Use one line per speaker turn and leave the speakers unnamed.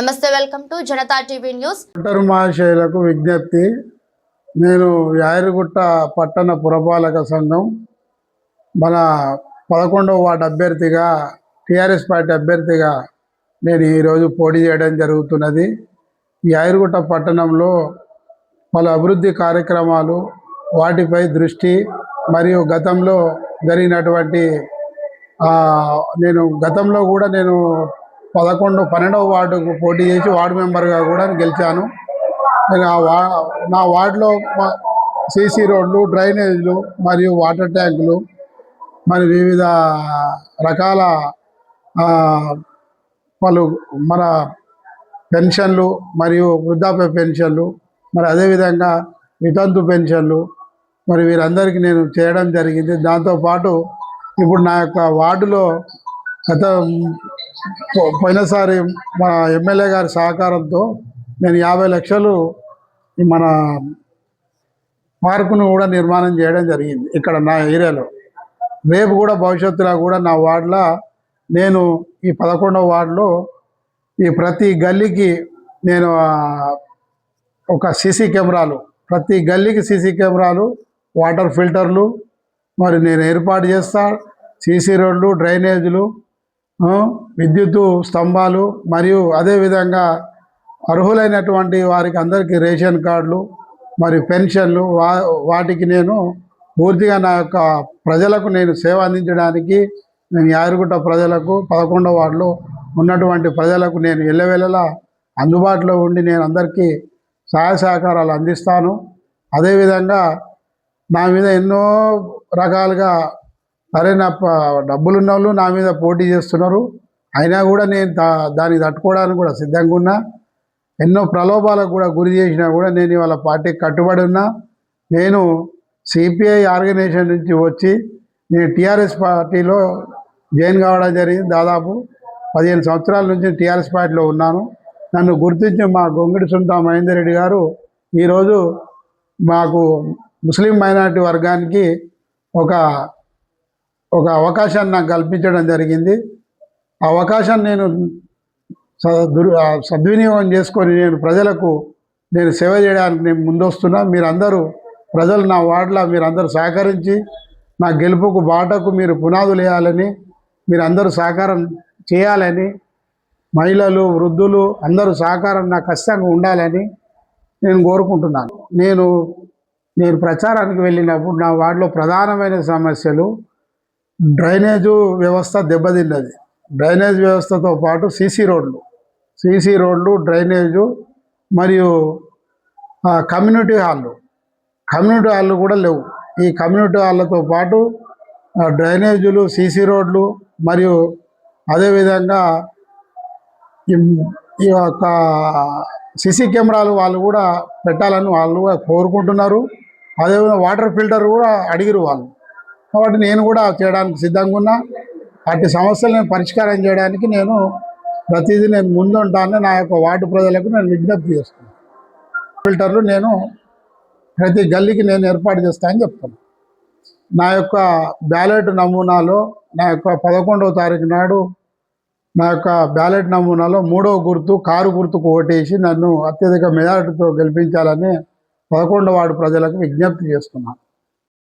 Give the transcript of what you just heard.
నమస్తే welcome to Janata TV news.
Voter మహాశయులకు విజ్ఞప్తి. నేను యాయరుగుట్ట పట్టణ పురపాలక సంఘం మన పదకొండవ వార్డు అభ్యర్థిగా టిఆర్ఎస్ పార్టీ అభ్యర్థిగా నేను ఈరోజు పోటీ చేయడం జరుగుతున్నది. ఈ యాయరుగుట్ట పట్టణంలో పలు అభివృద్ధి కార్యక్రమాలు వాటిపై దృష్టి మరియు గతంలో జరిగినటువంటి నేను గతంలో కూడా నేను పదకొండు పన్నెండవ వార్డుకు పోటీ చేసి వార్డు మెంబర్గా కూడా గెలిచాను. నేను ఆ వా నా వార్డులో సీసీ రోడ్లు డ్రైనేజీలు మరియు వాటర్ ట్యాంకులు మరి వివిధ రకాల పలు మన పెన్షన్లు మరియు వృద్ధాప్య పెన్షన్లు మరి అదేవిధంగా వితంతు పెన్షన్లు మరి వీరందరికీ నేను చేయడం జరిగింది. దాంతోపాటు ఇప్పుడు నా యొక్క వార్డులో గత పోయినసారి మన ఎమ్మెల్యే గారి సహకారంతో నేను యాభై లక్షలు మన పార్కును కూడా నిర్మాణం చేయడం జరిగింది ఇక్కడ నా ఏరియాలో. రేపు కూడా భవిష్యత్తులో కూడా నా వార్డులో నేను ఈ పదకొండవ వార్డులో ఈ ప్రతి గల్లీకి నేను ఒక సీసీ కెమెరాలు ప్రతి గల్లీకి సీసీ కెమెరాలు వాటర్ ఫిల్టర్లు మరి నేను ఏర్పాటు చేస్తా సీసీ రోడ్లు డ్రైనేజీలు విద్యుత్ విద్యుత్తు స్తంభాలు మరియు అదేవిధంగా అర్హులైనటువంటి వారికి అందరికీ రేషన్ కార్డులు మరి పెన్షన్లు వా వాటికి నేను పూర్తిగా నా యొక్క ప్రజలకు నేను సేవ అందించడానికి నేను యారుగుట్ట ప్రజలకు పదకొండవ వార్డులో ఉన్నటువంటి ప్రజలకు నేను ఎల్లవెల్లలా అందుబాటులో ఉండి నేను అందరికీ సహాయ సహకారాలు అందిస్తాను. అదేవిధంగా నా మీద ఎన్నో రకాలుగా సరే నా ప- డబ్బులున్న వాళ్ళు నా మీద పోటీ చేస్తున్నారు. అయినా కూడా నేను దా దానికి తట్టుకోవడానికి కూడా సిద్ధంగా ఉన్నా. ఎన్నో ప్రలోభాలకు కూడా గురి చేసినా కూడా నేను ఇవాళ పార్టీకి కట్టుబడి ఉన్నా. నేను సిపిఐ ఆర్గనైజేషన్ నుంచి వచ్చి నేను టీఆర్ఎస్ పార్టీలో జాయిన్ కావడం జరిగింది. దాదాపు పదిహేను సంవత్సరాల నుంచి టీఆర్ఎస్ పార్టీలో ఉన్నాను. నన్ను గుర్తించి మా గొంగిడి సుంతా మహేందర్ రెడ్డి గారు ఈరోజు మాకు ముస్లిం మైనారిటీ వర్గానికి ఒక ఒక అవకాశాన్ని నాకు కల్పించడం జరిగింది. ఆ అవకాశాన్ని నేను స- దుర్ సద్వినియోగం చేసుకొని నేను ప్రజలకు నేను సేవ చేయడానికి నేను ముందొస్తున్నా. మీరందరూ ప్రజలు నా వార్డులో మీరందరూ సహకరించి నా గెలుపుకు బాటకు మీరు పునాదులు వేయాలని మీరందరూ సహకారం చేయాలని మహిళలు వృద్ధులు అందరూ సహకారం నాకు ఖచ్చితంగా ఉండాలని నేను కోరుకుంటున్నాను. నేను నేను ప్రచారానికి వెళ్ళినప్పుడు నా వార్డులో ప్రధానమైన సమస్యలు డ్రైనేజు వ్యవస్థ దెబ్బతిన్నది. డ్రైనేజ్ వ్యవస్థతో పాటు సీసీ రోడ్లు. సీసీ రోడ్లు డ్రైనేజు మరియు కమ్యూనిటీ హాళ్ళు. కమ్యూనిటీ హాళ్ళు కూడా లేవు. ఈ కమ్యూనిటీ హాళ్ళతో పాటు డ్రైనేజులు డ్రైనేజీలు సీసీ రోడ్లు మరియు అదేవిధంగా ఈ ఈ యొక్క సీసీ కెమెరాలు వాళ్ళు కూడా పెట్టాలని వాళ్ళు కూడా కోరుకుంటున్నారు. అదేవిధంగా వాటర్ ఫిల్టర్ కూడా అడిగిరు వాళ్ళు. కాబట్టి నేను కూడా చేయడానికి సిద్ధంగా ఉన్నా. అటు సమస్యలను పరిష్కారం చేయడానికి నేను ప్రతిదీ నేను ముందుంటానని నా యొక్క వార్డు ప్రజలకు నేను విజ్ఞప్తి చేస్తున్నాను. ఫిల్టర్లు నేను ప్రతి గల్లీకి నేను ఏర్పాటు చేస్తానని చెప్తాను నా యొక్క బ్యాలెట్ నమూనాలో నా యొక్క పదకొండవ తారీఖు నాడు నా యొక్క బ్యాలెట్ నమూనాలో మూడవ గుర్తు కారు గుర్తుకు ఓటేసి నన్ను అత్యధిక మెజారిటీతో గెలిపించాలని పదకొండవ వార్డు ప్రజలకు విజ్ఞప్తి చేస్తున్నాను